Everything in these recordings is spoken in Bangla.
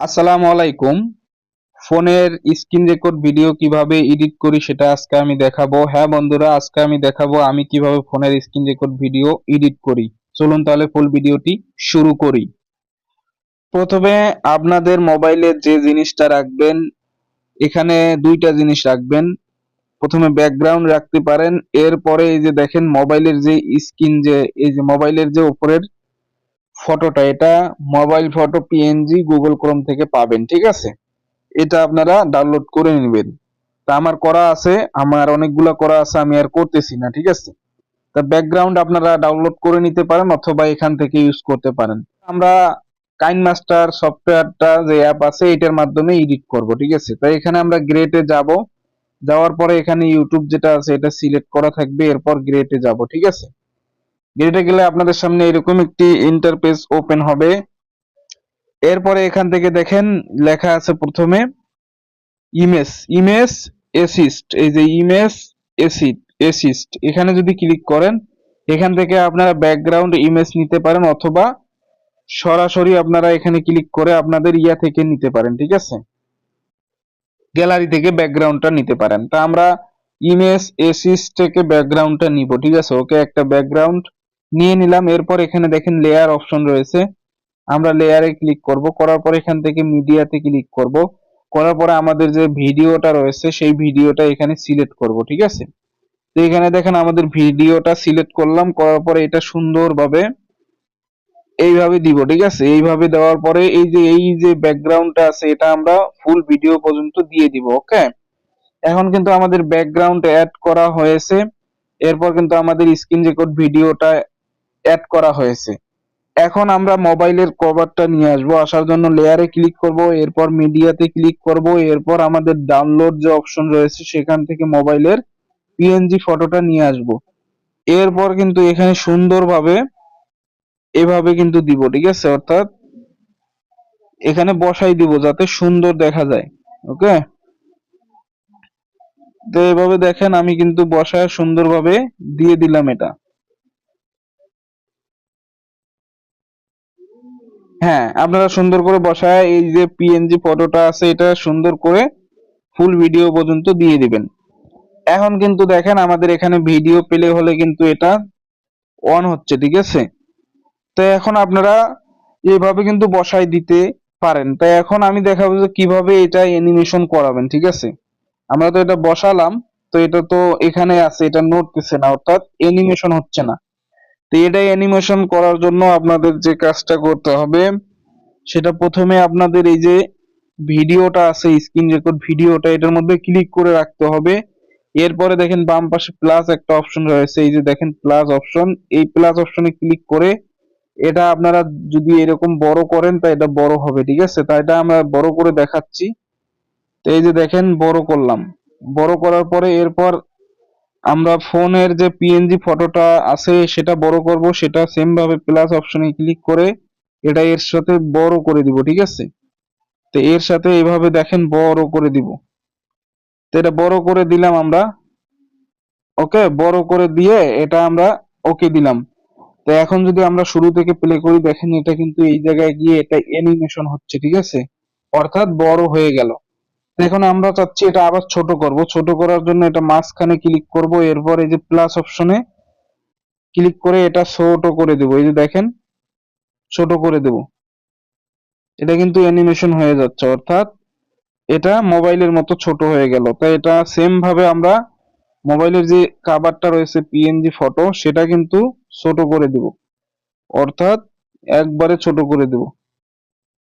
আসসালামু আলাইকুম। ফোনের স্ক্রিন রেকর্ড ভিডিও কীভাবে এডিট করি সেটা আজকে আমি দেখাবো। হ্যাঁ বন্ধুরা, আজকে আমি দেখাবো আমি কীভাবে ফোনের স্ক্রিন রেকর্ড ভিডিও এডিট করি। চলুন তাহলে ফুল ভিডিওটি শুরু করি। প্রথমে আপনাদের মোবাইলের যে জিনিসটা রাখবেন, এখানে দুইটা জিনিস রাখবেন। প্রথমে ব্যাকগ্রাউন্ড রাখতে পারেন। এরপরে এই যে দেখেন, মোবাইলের যে স্ক্রিন যে, এই যে মোবাইলের যে উপরের ফটোটা, এটা mobile photo PNG Google Chrome থেকে পাবেন, ঠিক আছে? এটা আপনারা ডাউনলোড করে নেবেন। তা আমার করা আছে, আমার অনেকগুলো করা আছে, আমি আর করতেছি না, ঠিক আছে? তা ব্যাকগ্রাউন্ড আপনারা ডাউনলোড করে নিতে পারেন অথবা এখান থেকে ইউজ করতে পারেন। আমরা কাইন মাস্টার সফটওয়্যারটা যে অ্যাপ আছে, এটার মাধ্যমে এডিট করব, ঠিক আছে? তাই এখানে আমরা গ্রেটে যাব, যাওয়ার পরে এখানে ইউটিউব যেটা আছে, এটা সিলেক্ট করা থাকবে, এরপর গ্রেটে যাব, ঠিক আছে? গ্রেটে গেলে আপনাদের সামনে এরকম একটি ইন্টারফেস ওপেন হবে। এরপরে এখান থেকে দেখেন, লেখা আছে প্রথমে ইমেজ ইমেজ এসিস্ট এই যে ইমেজ এসিড এসিস্ট এখানে যদি ক্লিক করেন, এখান থেকে আপনারা ব্যাকগ্রাউন্ড ইমেজ নিতে পারেন অথবা সরাসরি আপনারা এখানে ক্লিক করে আপনাদের ইয়া থেকে নিতে পারেন, ঠিক আছে? গ্যালারি থেকে ব্যাকগ্রাউন্ডটা নিতে পারেন। তা আমরা ইমেজ এসিস্ট থেকে ব্যাকগ্রাউন্ডটা নিব, ঠিক আছে? ওকে, একটা ব্যাকগ্রাউন্ড নিয়ে নিলাম। এরপর এখানে দেখেন লেয়ার অপশন রয়েছে। আমরা লেয়ারে ক্লিক করব। করার পর এখান থেকে মিডিয়াতে ক্লিক করব। করার পরে আমাদের যে ভিডিওটা রয়েছে, সেই ভিডিওটা এখানে সিলেক্ট করব, ঠিক আছে? তো এখানে দেখেন আমাদের ভিডিওটা সিলেক্ট করলাম। করার পরে এটা সুন্দরভাবে এইভাবে দিব, ঠিক আছে? এইভাবে দেওয়ার পরে এই যে এই যে ব্যাকগ্রাউন্ডটা আছে, এটা আমরা ফুল ভিডিও পর্যন্ত দিয়ে দিব ওকে এখন কিন্তু আমাদের ব্যাকগ্রাউন্ড অ্যাড করা হয়েছে। এরপর কিন্তু আমাদের স্ক্রিন রেকর্ড ভিডিওটা অ্যাড করা হয়েছে। এখন আমরা মোবাইলের কভারটা নিয়ে আসব। আসার জন্য লেয়ারে ক্লিক করব, এরপর মিডিয়াতে ক্লিক করব, এরপর আমাদের ডাউনলোড যে অপশন রয়েছে, সেখান থেকে মোবাইলের পিএনজি ফটোটা নিয়ে আসব। এরপর কিন্তু এখানে সুন্দরভাবে এভাবে কিন্তু দিব, ঠিক আছে? অর্থাৎ এখানে বসাই দিব যাতে সুন্দর দেখা যায় ওকে তো এভাবে দেখেন, আমি কিন্তু বসায় সুন্দরভাবে দিয়ে দিলাম এটা। হ্যাঁ আপনারা সুন্দর করে বসায় এই যে পিএনজি ফটোটা আছে, এটা সুন্দর করে ফুল ভিডিও পর্যন্ত দিয়ে দিবেন। এখন কিন্তু দেখেন আমাদের এখানে ভিডিও প্লে হলে কিন্তু এটা অন হচ্ছে, ঠিক আছে? তো এখন আপনারা এভাবে কিন্তু বসাই দিতে পারেন। তাই এখন আমি দেখাবো যে কীভাবে এটা অ্যানিমেশন করাবেন, ঠিক আছে? আমরা তো এটা বসালাম, তো এটা তো এখানে আছে, এটা নড়তেছে না, অর্থাৎ অ্যানিমেশন হচ্ছে না। তো এটা অ্যানিমেশন করার জন্য আপনাদের যে কাজটা করতে হবে, সেটা প্রথমে আপনাদের এই যে ভিডিওটা আছে স্ক্রিন রেকর্ড ভিডিওটা, এটার মধ্যে ক্লিক করে রাখতে হবে। এরপরে দেখেন বাম পাশে প্লাস একটা অপশন রয়েছে, এই যে দেখেন প্লাস অপশন এই প্লাস অপশনে ক্লিক করে এটা আপনারা যদি এরকম বড় করেন, তা এটা বড় হবে, ঠিক আছে? তাই এটা আমরা বড় করে দেখাচ্ছি। তো এই যে দেখেন, বড় করলাম। বড় করার পরে এরপর আমরা ফোনের যে পিএনজি ফটোটা আছে সেটা বড় করব, সেটা সেম ভাবে প্লাস অপশনে ক্লিক করে এটা এর সাথে বড় করে দিব, ঠিক আছে? তো এর সাথে এভাবে দেখেন বড় করে দিব। তো এটা বড় করে দিলাম আমরা। ওকে বড় করে দিয়ে এটা আমরা ওকে দিলাম। তো এখন যদি আমরা শুরু থেকে প্লে করি, দেখেন এটা কিন্তু এই জায়গায় গিয়ে এটা অ্যানিমেশন হচ্ছে, ঠিক আছে? অর্থাৎ বড় হয়ে গেল। এখন আমরা চাচ্ছি এটা আবার ছোট করব। ছোট করার জন্য এটা মাঝখানে ক্লিক করব। এরপর এই যে প্লাস অপশনে ক্লিক করে এটা ছোট করে দেব। এই যে দেখেন ছোট করে দেব। এটা কিন্তু অ্যানিমেশন হয়ে যাচ্ছে, অর্থাৎ এটা মোবাইলের মতো ছোট হয়ে গেল। তাই এটা সেম ভাবে আমরা মোবাইলের যে কাভারটা রয়েছে পিএনজি ফটো সেটা কিন্তু ছোট করে দেব। অর্থাৎ একবারে ছোট করে দেব।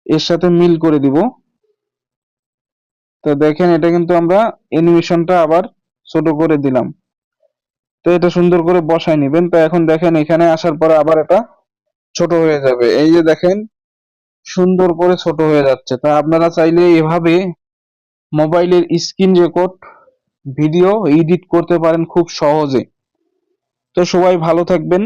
এর সাথে মিল করে দিব। তো দেখেন এটা কিন্তু আমরা অ্যানিমেশনটা আবার ছোট করে দিলাম। তো এটা সুন্দর করে বসায় নেবেন। তো এখন দেখেন এখানে আসার পরে আবার এটা ছোট হয়ে যাবে। এই যে দেখেন, সুন্দর করে ছোট হয়ে যাচ্ছে। তা আপনারা চাইলে এভাবে মোবাইলের স্ক্রিন রেকর্ড, ভিডিও এডিট করতে পারেন খুব সহজে। তো সবাই ভালো থাকবেন।